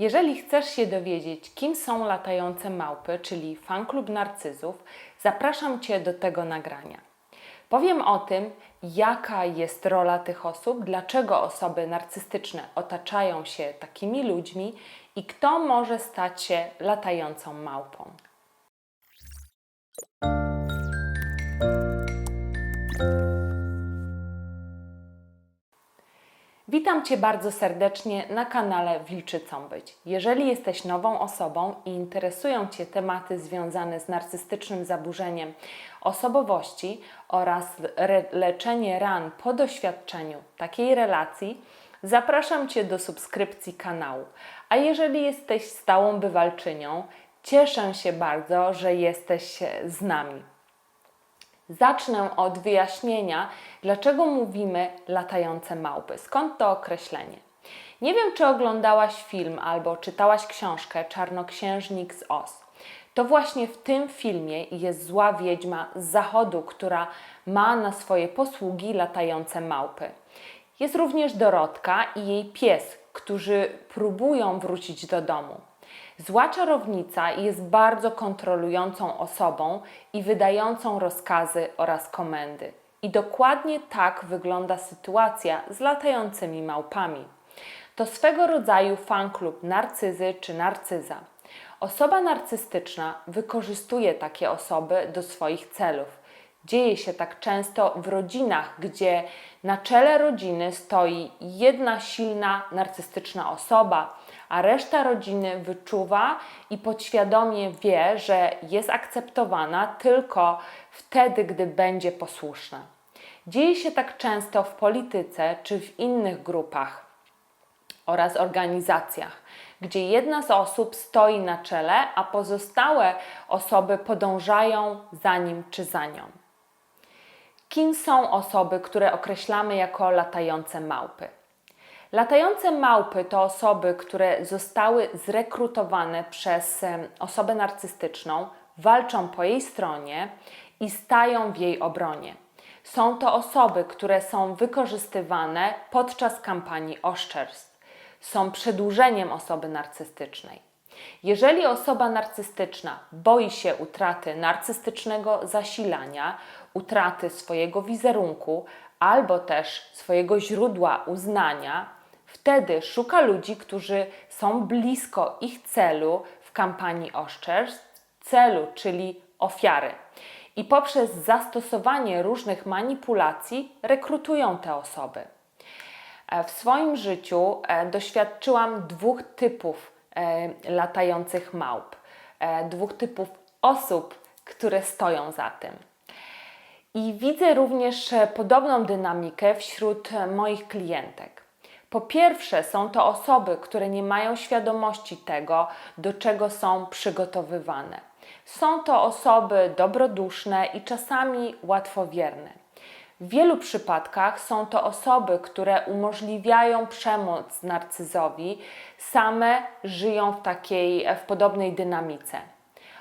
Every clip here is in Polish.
Jeżeli chcesz się dowiedzieć, kim są latające małpy, czyli fanklub narcyzów, zapraszam Cię do tego nagrania. Powiem o tym, jaka jest rola tych osób, dlaczego osoby narcystyczne otaczają się takimi ludźmi i kto może stać się latającą małpą. Witam Cię bardzo serdecznie na kanale Wilczycą Być. Jeżeli jesteś nową osobą i interesują Cię tematy związane z narcystycznym zaburzeniem osobowości oraz leczenie ran po doświadczeniu takiej relacji, zapraszam Cię do subskrypcji kanału. A jeżeli jesteś stałą bywalczynią, cieszę się bardzo, że jesteś z nami. Zacznę od wyjaśnienia, dlaczego mówimy latające małpy. Skąd to określenie? Nie wiem, czy oglądałaś film albo czytałaś książkę Czarnoksiężnik z Oz. To właśnie w tym filmie jest zła wiedźma z zachodu, która ma na swoje posługi latające małpy. Jest również Dorotka i jej pies, którzy próbują wrócić do domu. Zła czarownica jest bardzo kontrolującą osobą i wydającą rozkazy oraz komendy. I dokładnie tak wygląda sytuacja z latającymi małpami. To swego rodzaju fanklub narcyzy czy narcyza. Osoba narcystyczna wykorzystuje takie osoby do swoich celów. Dzieje się tak często w rodzinach, gdzie na czele rodziny stoi jedna silna narcystyczna osoba, a reszta rodziny wyczuwa i podświadomie wie, że jest akceptowana tylko wtedy, gdy będzie posłuszna. Dzieje się tak często w polityce czy w innych grupach oraz organizacjach, gdzie jedna z osób stoi na czele, a pozostałe osoby podążają za nim czy za nią. Kim są osoby, które określamy jako latające małpy? Latające małpy to osoby, które zostały zrekrutowane przez osobę narcystyczną, walczą po jej stronie i stają w jej obronie. Są to osoby, które są wykorzystywane podczas kampanii oszczerstw. Są przedłużeniem osoby narcystycznej. Jeżeli osoba narcystyczna boi się utraty narcystycznego zasilania, utraty swojego wizerunku albo też swojego źródła uznania, wtedy szuka ludzi, którzy są blisko ich celu w kampanii oszczerstw, celu, czyli ofiary. I poprzez zastosowanie różnych manipulacji rekrutują te osoby. E, W swoim życiu e, doświadczyłam dwóch typów e, latających małp, dwóch typów osób, które stoją za tym. I widzę również podobną dynamikę wśród moich klientek. Po pierwsze, są to osoby, które nie mają świadomości tego, do czego są przygotowywane. Są to osoby dobroduszne i czasami łatwowierne. W wielu przypadkach są to osoby, które umożliwiają przemoc narcyzowi, same żyją w takiej, w podobnej dynamice.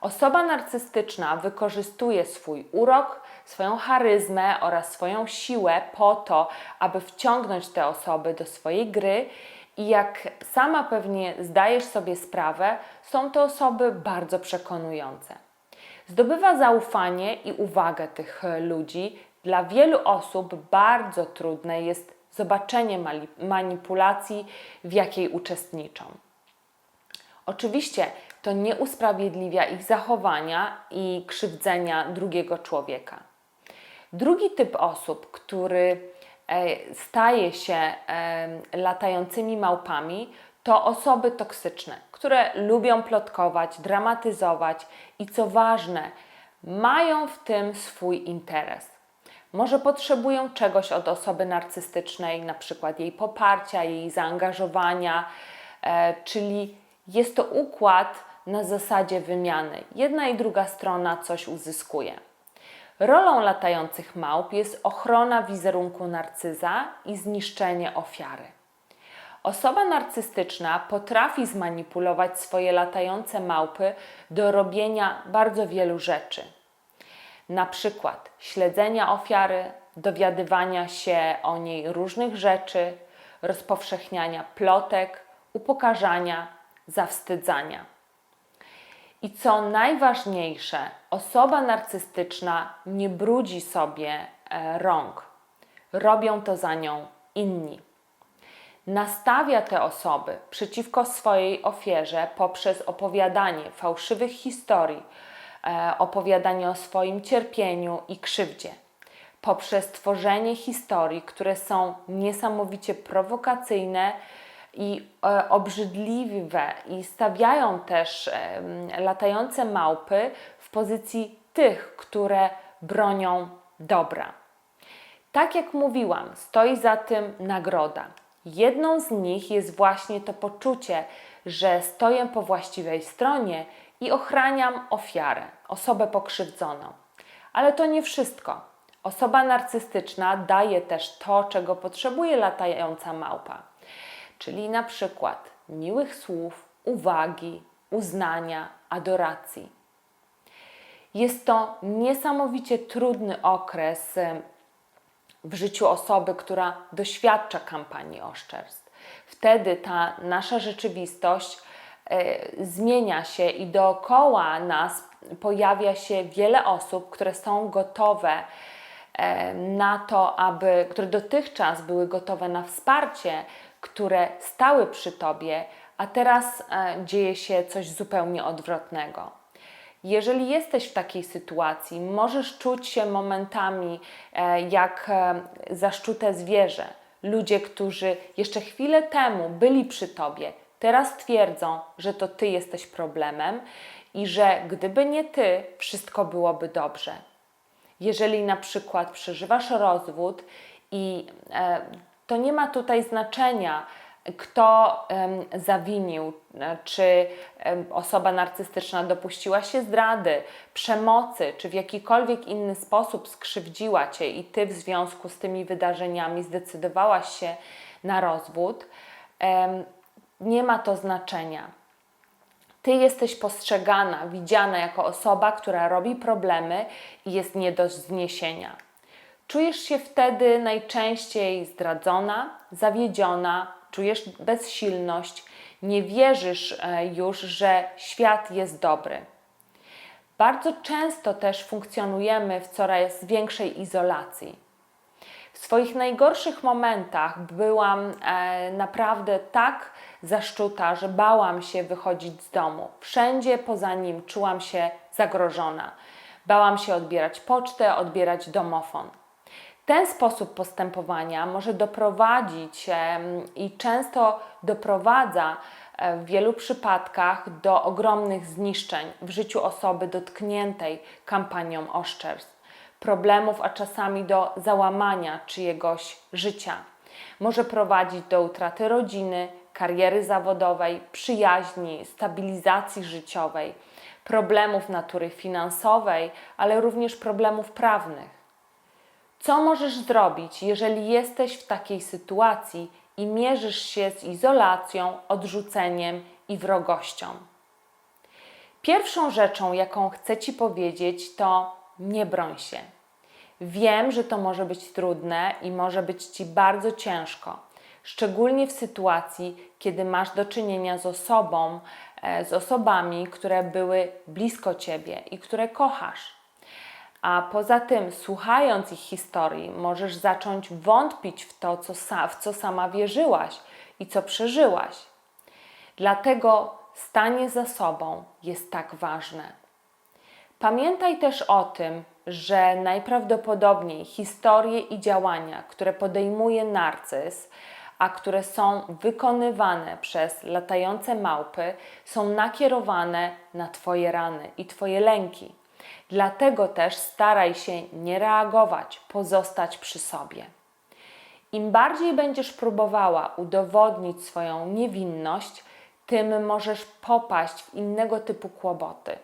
Osoba narcystyczna wykorzystuje swój urok, swoją charyzmę oraz swoją siłę po to, aby wciągnąć te osoby do swojej gry i jak sama pewnie zdajesz sobie sprawę, są to osoby bardzo przekonujące. Zdobywa zaufanie i uwagę tych ludzi. Dla wielu osób bardzo trudne jest zobaczenie manipulacji, w jakiej uczestniczą. Oczywiście to nie usprawiedliwia ich zachowania i krzywdzenia drugiego człowieka. Drugi typ osób, który e, staje się e, latającymi małpami, to osoby toksyczne, które lubią plotkować, dramatyzować i co ważne, mają w tym swój interes. Może potrzebują czegoś od osoby narcystycznej, na przykład jej poparcia, jej zaangażowania, e, czyli jest to układ na zasadzie wymiany. Jedna i druga strona coś uzyskuje. Rolą latających małp jest ochrona wizerunku narcyza i zniszczenie ofiary. Osoba narcystyczna potrafi zmanipulować swoje latające małpy do robienia bardzo wielu rzeczy. Na przykład śledzenia ofiary, dowiadywania się o niej różnych rzeczy, rozpowszechniania plotek, upokarzania, zawstydzania. I co najważniejsze, osoba narcystyczna nie brudzi sobie e, rąk. Robią to za nią inni. Nastawia te osoby przeciwko swojej ofierze poprzez opowiadanie fałszywych historii, e, opowiadanie o swoim cierpieniu i krzywdzie, poprzez tworzenie historii, które są niesamowicie prowokacyjne i e, obrzydliwe i stawiają też latające małpy w pozycji tych, które bronią dobra. Tak jak mówiłam, stoi za tym nagroda. Jedną z nich jest właśnie to poczucie, że stoję po właściwej stronie i ochraniam ofiarę, osobę pokrzywdzoną. Ale to nie wszystko. Osoba narcystyczna daje też to, czego potrzebuje latająca małpa, czyli na przykład miłych słów, uwagi, uznania, adoracji. Jest to niesamowicie trudny okres w życiu osoby, która doświadcza kampanii oszczerstw. Wtedy ta nasza rzeczywistość e, zmienia się i dookoła nas pojawia się wiele osób, które są gotowe na to, aby, które dotychczas były gotowe na wsparcie, które stały przy tobie, a teraz e, dzieje się coś zupełnie odwrotnego. Jeżeli jesteś w takiej sytuacji, możesz czuć się momentami e, jak e, zaszczute zwierzę. Ludzie, którzy jeszcze chwilę temu byli przy tobie, teraz twierdzą, że to ty jesteś problemem i że gdyby nie ty, wszystko byłoby dobrze. Jeżeli na przykład przeżywasz rozwód i e, to nie ma tutaj znaczenia, kto em, zawinił, e, czy em, osoba narcystyczna dopuściła się zdrady, przemocy, czy w jakikolwiek inny sposób skrzywdziła cię i ty w związku z tymi wydarzeniami zdecydowałaś się na rozwód, em, nie ma to znaczenia. Ty jesteś postrzegana, widziana jako osoba, która robi problemy i jest nie do zniesienia. Czujesz się wtedy najczęściej zdradzona, zawiedziona, czujesz bezsilność, nie wierzysz e, już, że świat jest dobry. Bardzo często też funkcjonujemy w coraz większej izolacji. W swoich najgorszych momentach byłam e, naprawdę tak zaszczuta, że bałam się wychodzić z domu. Wszędzie poza nim czułam się zagrożona. Bałam się odbierać pocztę, odbierać domofon. Ten sposób postępowania może doprowadzić i często doprowadza e, w wielu przypadkach do ogromnych zniszczeń w życiu osoby dotkniętej kampanią oszczerstw, problemów, a czasami do załamania czyjegoś życia. Może prowadzić do utraty rodziny, kariery zawodowej, przyjaźni, stabilizacji życiowej, problemów natury finansowej, ale również problemów prawnych. Co możesz zrobić, jeżeli jesteś w takiej sytuacji i mierzysz się z izolacją, odrzuceniem i wrogością? Pierwszą rzeczą, jaką chcę Ci powiedzieć, to nie broń się. Wiem, że to może być trudne i może być Ci bardzo ciężko, szczególnie w sytuacji, kiedy masz do czynienia z osobą, e, z osobami, które były blisko Ciebie i które kochasz. A poza tym, słuchając ich historii, możesz zacząć wątpić w to, co, sa, w co sama wierzyłaś i co przeżyłaś. Dlatego stanie za sobą jest tak ważne. Pamiętaj też o tym, że najprawdopodobniej historie i działania, które podejmuje narcyz, a które są wykonywane przez latające małpy, są nakierowane na Twoje rany i Twoje lęki. Dlatego też staraj się nie reagować, pozostać przy sobie. Im bardziej będziesz próbowała udowodnić swoją niewinność, tym możesz popaść w innego typu kłopoty.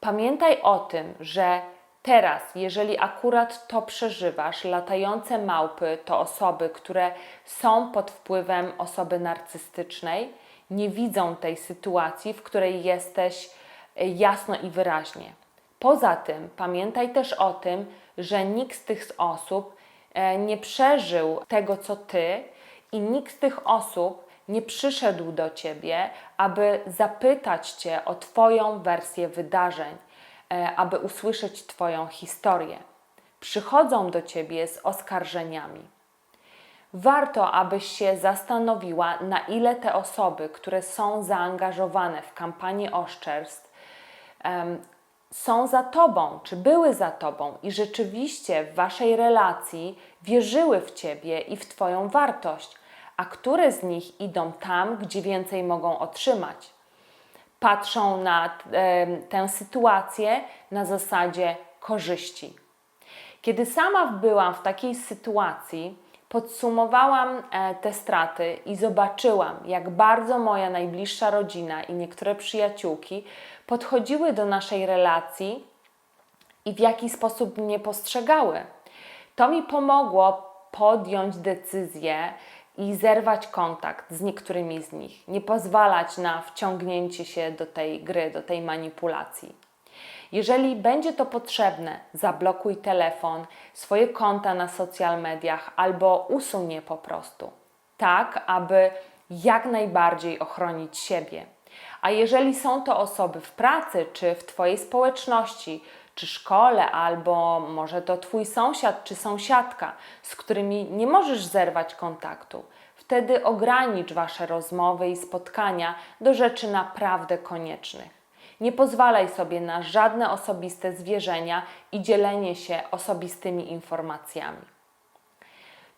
Pamiętaj o tym, że teraz, jeżeli akurat to przeżywasz, latające małpy to osoby, które są pod wpływem osoby narcystycznej, nie widzą tej sytuacji, w której jesteś e, jasno i wyraźnie. Poza tym pamiętaj też o tym, że nikt z tych osób e, nie przeżył tego, co ty, i nikt z tych osób nie przyszedł do ciebie, aby zapytać cię o Twoją wersję wydarzeń, e, aby usłyszeć Twoją historię. Przychodzą do ciebie z oskarżeniami. Warto, abyś się zastanowiła, na ile te osoby, które są zaangażowane w kampanię oszczerstw, są za tobą, czy były za tobą i rzeczywiście w waszej relacji wierzyły w ciebie i w twoją wartość, a które z nich idą tam, gdzie więcej mogą otrzymać. Patrzą na tę sytuację na zasadzie korzyści. Kiedy sama byłam w takiej sytuacji, podsumowałam e, te straty i zobaczyłam, jak bardzo moja najbliższa rodzina i niektóre przyjaciółki podchodziły do naszej relacji i w jaki sposób mnie postrzegały. To mi pomogło podjąć decyzję i zerwać kontakt z niektórymi z nich, nie pozwalać na wciągnięcie się do tej gry, do tej manipulacji. Jeżeli będzie to potrzebne, zablokuj telefon, swoje konta na social mediach albo usuń je po prostu, tak aby jak najbardziej ochronić siebie. A jeżeli są to osoby w pracy czy w Twojej społeczności, czy szkole, albo może to Twój sąsiad czy sąsiadka, z którymi nie możesz zerwać kontaktu, wtedy ogranicz Wasze rozmowy i spotkania do rzeczy naprawdę koniecznych. Nie pozwalaj sobie na żadne osobiste zwierzenia i dzielenie się osobistymi informacjami.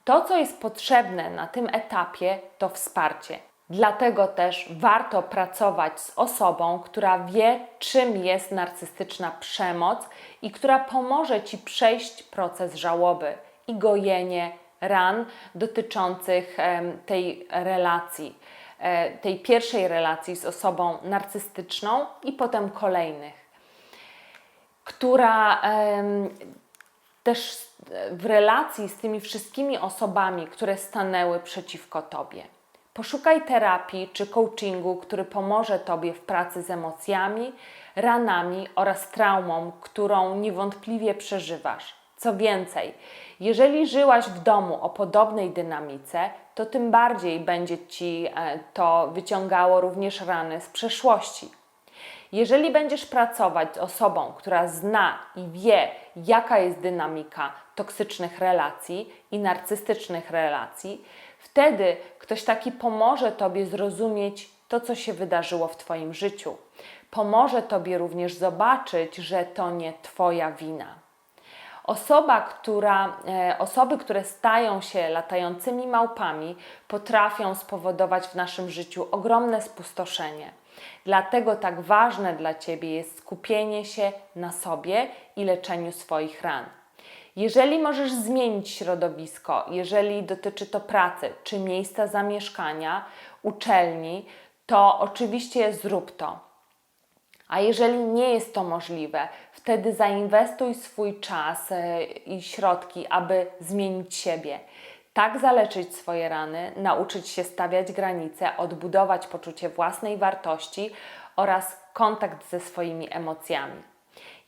To, co jest potrzebne na tym etapie, to wsparcie. Dlatego też warto pracować z osobą, która wie, czym jest narcystyczna przemoc i która pomoże ci przejść proces żałoby i gojenie ran dotyczących tej relacji, tej pierwszej relacji z osobą narcystyczną i potem kolejnych, która też w relacji z tymi wszystkimi osobami, które stanęły przeciwko tobie. Poszukaj terapii czy coachingu, który pomoże tobie w pracy z emocjami, ranami oraz traumą, którą niewątpliwie przeżywasz. Co więcej, jeżeli żyłaś w domu o podobnej dynamice, to tym bardziej będzie ci e, to wyciągało również rany z przeszłości. Jeżeli będziesz pracować z osobą, która zna i wie, jaka jest dynamika toksycznych relacji i narcystycznych relacji, wtedy ktoś taki pomoże Tobie zrozumieć to, co się wydarzyło w Twoim życiu. Pomoże Tobie również zobaczyć, że to nie Twoja wina. Osoba, która, e, osoby, które stają się latającymi małpami, potrafią spowodować w naszym życiu ogromne spustoszenie. Dlatego tak ważne dla Ciebie jest skupienie się na sobie i leczeniu swoich ran. Jeżeli możesz zmienić środowisko, jeżeli dotyczy to pracy czy miejsca zamieszkania, uczelni, to oczywiście zrób to. A jeżeli nie jest to możliwe, wtedy zainwestuj swój czas e, i środki, aby zmienić siebie. Tak zaleczyć swoje rany, nauczyć się stawiać granice, odbudować poczucie własnej wartości oraz kontakt ze swoimi emocjami.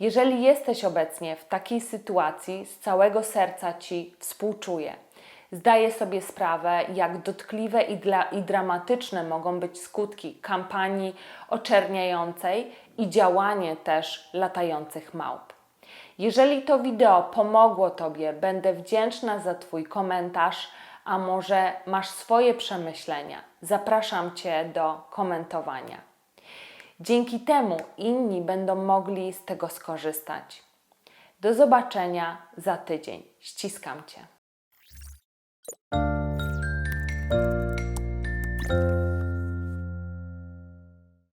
Jeżeli jesteś obecnie w takiej sytuacji, z całego serca Ci współczuję. Zdaję sobie sprawę, jak dotkliwe i, dla, i dramatyczne mogą być skutki kampanii oczerniającej i działanie też latających małp. Jeżeli to wideo pomogło Tobie, będę wdzięczna za Twój komentarz, a może masz swoje przemyślenia. Zapraszam Cię do komentowania. Dzięki temu inni będą mogli z tego skorzystać. Do zobaczenia za tydzień. Ściskam Cię.